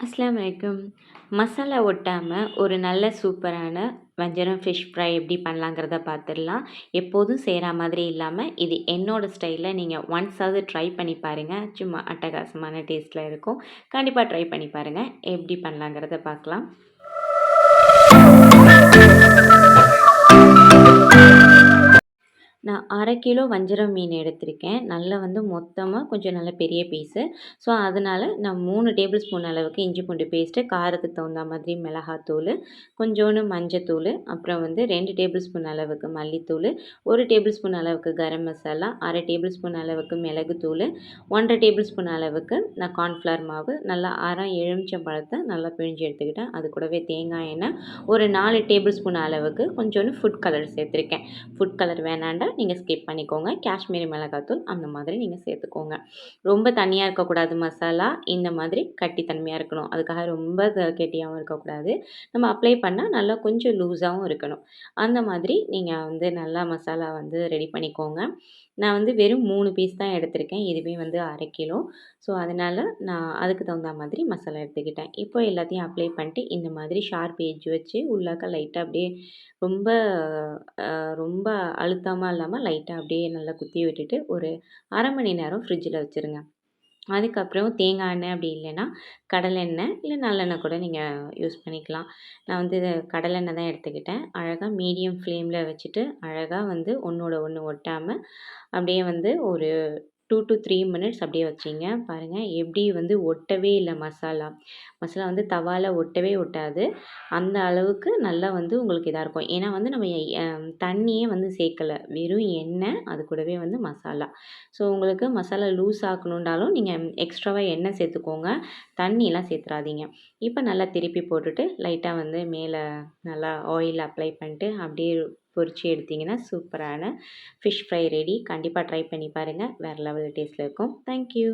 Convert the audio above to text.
அஸ்லாம் வலைக்கும் மசாலா ஒட்டாமல் ஒரு நல்ல சூப்பரான வஞ்சரம் ஃபிஷ் ஃப்ரை எப்படி பண்ணலாங்கிறத பார்த்துடலாம் எப்போதும் செய்கிற மாதிரி இல்லாமல் இது என்னோடய ஸ்டைலில் நீங்கள் ஒன்ஸாவது ட்ரை பண்ணி பாருங்கள் சும்மா அட்டகாசமான டேஸ்ட்டில் இருக்கும். கண்டிப்பாக ட்ரை பண்ணி பாருங்கள் எப்படி பண்ணலாங்கிறத பார்க்கலாம் அரை கிலோ வஞ்சரம் மீன் எடுத்திருக்கேன். நல்லா வந்து மொத்தமாக கொஞ்சம் நல்ல பெரிய பீஸு ஸோ அதனால் நான் மூணு டேபிள் ஸ்பூன் அளவுக்கு இஞ்சி பூண்டு பேஸ்ட்டு காரத்துக்கு தகுந்த மாதிரி மிளகாத்தூள் கொஞ்சோண்டு மஞ்சத்தூள் அப்புறம் வந்து ரெண்டு டேபிள் ஸ்பூன் அளவுக்கு மல்லித்தூள் ஒரு டேபிள் ஸ்பூன் அளவுக்கு கரம் மசாலா அரை டேபிள் ஸ்பூன் அளவுக்கு மிளகுத்தூள் ஒன்றரை டேபிள் ஸ்பூன் அளவுக்கு நான் கார்ன்ஃப்ளவர் மாவு நல்லா அரை எலுமிச்சம் பழத்தை நல்லா பிழிஞ்சு எடுத்துக்கிட்டேன். அது கூடவே தேங்காய் எண்ணெய் ஒரு நாலு டேபிள் ஸ்பூன் அளவுக்கு கொஞ்சோண்டு ஃபுட் கலர் சேர்த்துருக்கேன். ஃபுட் கலர் வேணாண்டா நீங்கள் நீங்கள் ஸ்கிப் பண்ணிக்கோங்க. காஷ்மீரி மிளகாத்தூள் அந்த மாதிரி நீங்கள் சேர்த்துக்கோங்க. ரொம்ப தண்ணியாக இருக்கக்கூடாது மசாலா. இந்த மாதிரி கட்டித்தன்மையாக இருக்கணும். அதுக்காக ரொம்ப கெட்டியாகவும் இருக்கக்கூடாது. நம்ம அப்ளை பண்ணால் நல்லா கொஞ்சம் லூஸாகவும் இருக்கணும். அந்த மாதிரி நீங்கள் வந்து நல்லா மசாலா வந்து ரெடி பண்ணிக்கோங்க. நான் வந்து வெறும் மூணு பீஸ் தான் எடுத்திருக்கேன். இதுவே வந்து அரை கிலோ. ஸோ அதனால் நான் அதுக்கு தகுந்த மாதிரி மசாலா எடுத்துக்கிட்டேன். இப்போ எல்லாத்தையும் அப்ளை பண்ணிட்டு இந்த மாதிரி ஷார்ப் ஏஜ் வச்சு உள்ளாக்க லைட்டாக அப்படியே ரொம்ப ரொம்ப அழுத்தமாக இல்லாமல் லைட்டாக அப்படியே நல்லா குத்தி விட்டுட்டு ஒரு அரை மணி நேரம் ஃப்ரிட்ஜில் வச்சுருங்க. அதுக்கப்புறம் தேங்காய் எண்ணெய் அப்படி இல்லைன்னா கடலெண்ணெய் இல்லை நல்லெண்ணெய் கூட நீங்கள் யூஸ் பண்ணிக்கலாம். நான் வந்து கடலெண்ணெய் தான் எடுத்துக்கிட்டேன். அழகாக மீடியம் ஃப்ளேமில் வச்சுட்டு அழகாக வந்து ஒன்றோட ஒன்று ஒட்டாமல் அப்படியே வந்து ஒரு டூ டு த்ரீ மினிட்ஸ் அப்படியே வச்சிங்க. பாருங்கள் எப்படி வந்து ஒட்டவே இல்லை மசாலா. மசாலா வந்து தவால ஒட்டவே ஒட்டாது. அந்த அளவுக்கு நல்லா வந்து உங்களுக்கு இதாக இருக்கும். ஏன்னா வந்து நம்ம தண்ணியே வந்து சேர்க்கலை. வெறும் எண்ணெய் அது கூடவே வந்து மசாலா. ஸோ உங்களுக்கு மசாலா லூஸ் ஆக்கணுன்றாலும் நீங்கள் எக்ஸ்ட்ராவாக எண்ணெய் சேர்த்துக்கோங்க. தண்ணியெலாம் சேர்த்துறாதீங்க. இப்போ நல்லா திருப்பி போட்டுட்டு லைட்டாக வந்து மேலே நல்லா ஆயில் அப்ளை பண்ணிட்டு அப்படியே பொரித்து எடுத்திங்கன்னா சூப்பரான ஃபிஷ் ஃப்ரை ரெடி. கண்டிப்பாக ட்ரை பண்ணி பாருங்கள் வேறு லெவல் டேஸ்ட்டில் இருக்கும். தேங்க்யூ